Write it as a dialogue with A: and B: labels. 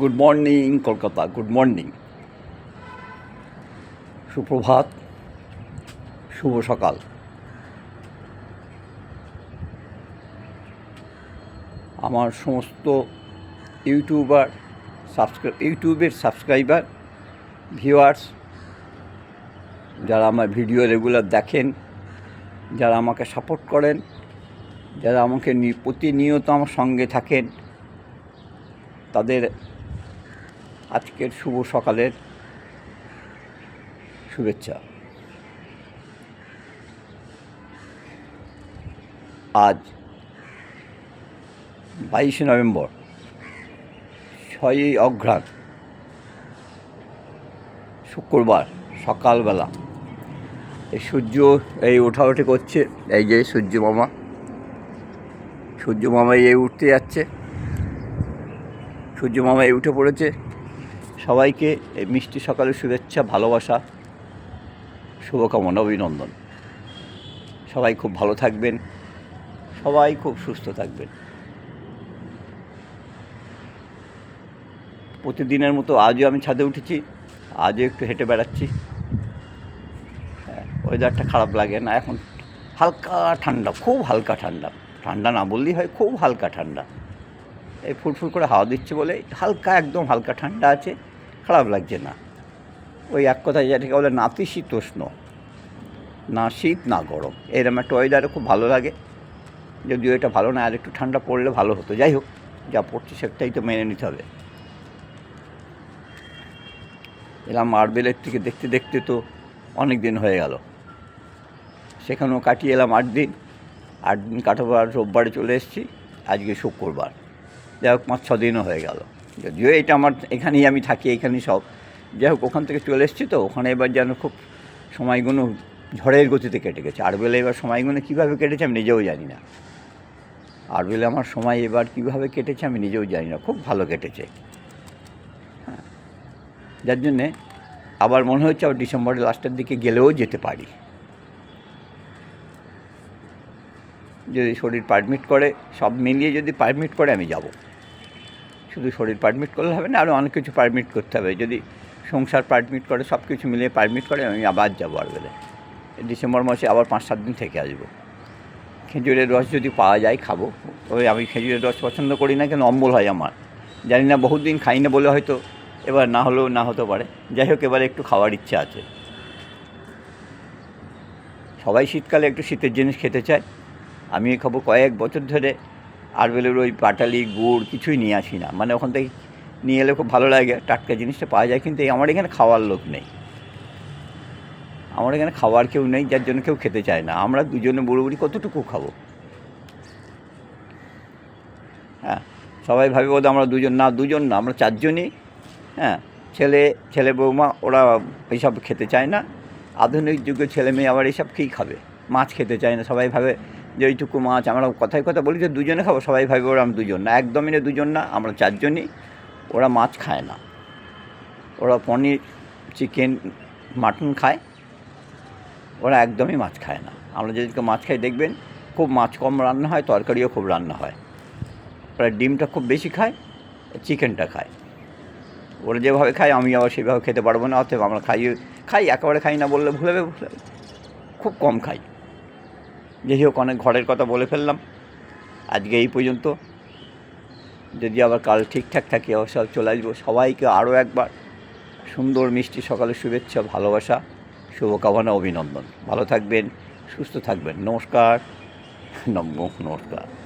A: Good morning Kolkata good morning সুপ্রভাত শুভ সকাল আমার সমস্ত ইউটিউবার সাবস্ক্রাইব ইউটিউবের সাবস্ক্রাইবার ভিউয়ার্স যারা আমার ভিডিও রেগুলার দেখেন, যারা আমাকে সাপোর্ট করেন, যারা আমাকে প্রতিনিয়ত আমার সঙ্গে থাকেন, তাদের আজকের শুভ সকালের শুভেচ্ছা। আজ বাইশে নভেম্বর, ছয়ই অঘ্রাণ, শুক্রবার সকালবেলা। এই সূর্য এই ওঠাউঠি করছে, এই যে সূর্য মামা সূর্য মামা এই উঠতে যাচ্ছে, সূর্য মামা এই উঠে পড়েছে। সবাইকে এই মিষ্টি সকালের শুভেচ্ছা, ভালোবাসা, শুভকামনা, অভিনন্দন। সবাই খুব ভালো থাকবেন, সবাই খুব সুস্থ থাকবেন। প্রতিদিনের মতো আজও আমি ছাদে উঠেছি, আজও একটু হেঁটে বেড়াচ্ছি। হ্যাঁ ওয়েদারটা খারাপ লাগে না, এখন হালকা ঠান্ডা, খুব হালকা ঠান্ডা। ঠান্ডা না বললেই হয়, খুব হালকা ঠান্ডা। এই ফুরফুর করে হাওয়া দিচ্ছে বলে হালকা, একদম হালকা ঠান্ডা আছে। খারাপ লাগছে না। ওই এক কথায় যেটাকে বলে নাতিশীতোষ্ণ না শীত, না গরম। এরকম একটা ওয়েদারে খুব ভালো লাগে। যদিও এটা ভালো না, আর একটু ঠান্ডা পড়লে ভালো হতো। যাই হোক, যা পড়ছে সেটাই তো মেনে নিতে হবে। এলাম মার্বেলের থেকে দেখতে দেখতে তো অনেক দিন হয়ে গেল। সেখানেও কাটিয়ে এলাম আট দিন। আট দিন কাটাবার রোববারে চলে এসেছি। আজকে শুক্রবার। যাই হোক পাঁচ ছ দিনও হয়ে গেল। যদিও এটা আমার এখানেই আমি থাকি, এখানেই সব। যাই হোক, ওখান থেকে চলে এসেছি তো, ওখানে এবার যেন খুব সময়গুলো ঝড়ের গতিতে কেটে গেছে। আরবেলে এবার সময়গুলো কীভাবে কেটেছে আমি নিজেও জানি না। আর আরবেলে আমার সময় এবার কীভাবে কেটেছে আমি নিজেও জানি না, খুব ভালো কেটেছে। হ্যাঁ। যার জন্যে আবার মনে হচ্ছে আবার ডিসেম্বরের লাস্টের দিকে গেলেও যেতে পারি। যদি শরীর পারমিট করে, সব মিলিয়ে যদি পারমিট করে আমি যাব। শুধু শরীর পারমিট করলে হবে না আরও অনেক কিছু পারমিট করতে হবে। যদি সংসার পারমিট করে সব কিছু মিলিয়ে পারমিট করে, আমি আবার যাব আর বেলে। ডিসেম্বর মাসে আবার পাঁচ সাত দিন থেকে আসব। খেজুরের রস যদি পাওয়া যায়, খাব। ওই আমি খেজুরের রস পছন্দ করি না কেন, অম্বল হয় আমার। জানি না বহুত দিন খাই না বলে হয়তো এবার না হলেও না হতে পারে। যাই হোক, এবারে একটু খাওয়ার ইচ্ছা আছে। সবাই শীতকালে একটু শীতের জিনিস খেতে চায়। আমি খাব কয়েক বছর ধরে আরবেলের ওই পাটালি, গুড় কিছুই নিয়ে আসি না। মানে ওখান থেকে নিয়ে এলে খুব ভালো লাগে, টাটকা জিনিসটা পাওয়া যায়, কিন্তু এই আমার এখানে খাওয়ার লোক নেই। আমার এখানে খাওয়ার কেউ নেই, যার জন্য কেউ খেতে চায় না। আমরা দুজনে বুড়ো বুড়ি কতটুকু খাব? হ্যাঁ সবাই ভাবে বোধ আমরা দুজন, না দুজন না, আমরা চারজনই। হ্যাঁ ছেলে ছেলে বৌমা, ওরা এইসব খেতে চায় না। আধুনিক যুগের ছেলে মেয়ে আবার এইসব কী খাবে? মাছ খেতে চায় না, সবাই ভাবে যে এইটুকু মাছ, আমরা কথায় কথা বলি যে দুজনে খাব, সবাই ভাবে ওরা দুজন না। একদমই না, দুজন না, আমরা চারজনই। ওরা মাছ খায় না। ওরা পনির, চিকেন, মাটন খায়। ওরা একদমই মাছ খায় না। আমরা যেদিকে মাছ খাই, দেখবেন খুব মাছ কম রান্না হয়, তরকারিও খুব রান্না হয়। ওরা ডিমটা খুব বেশি খায়, চিকেনটা খায়। ওরা যেভাবে খায়, আমি আবার সেভাবে খেতে পারব না, অতএব আমরা খাই খাই, একেবারে খাই না বললে ভুলে ভুলে খুব কম খাই। যাই হোক, অনেক ঘরের কথা বলে ফেললাম। আজকে এই পর্যন্ত। যদি আবার কাল ঠিকঠাক থাকি অবশ্য চলে আসব। সবাইকে আরও একবার সুন্দর মিষ্টি সকালের শুভেচ্ছা, ভালোবাসা, শুভকামনা, অভিনন্দন। ভালো থাকবেন, সুস্থ থাকবেন। নমস্কার। নম নমস্কার।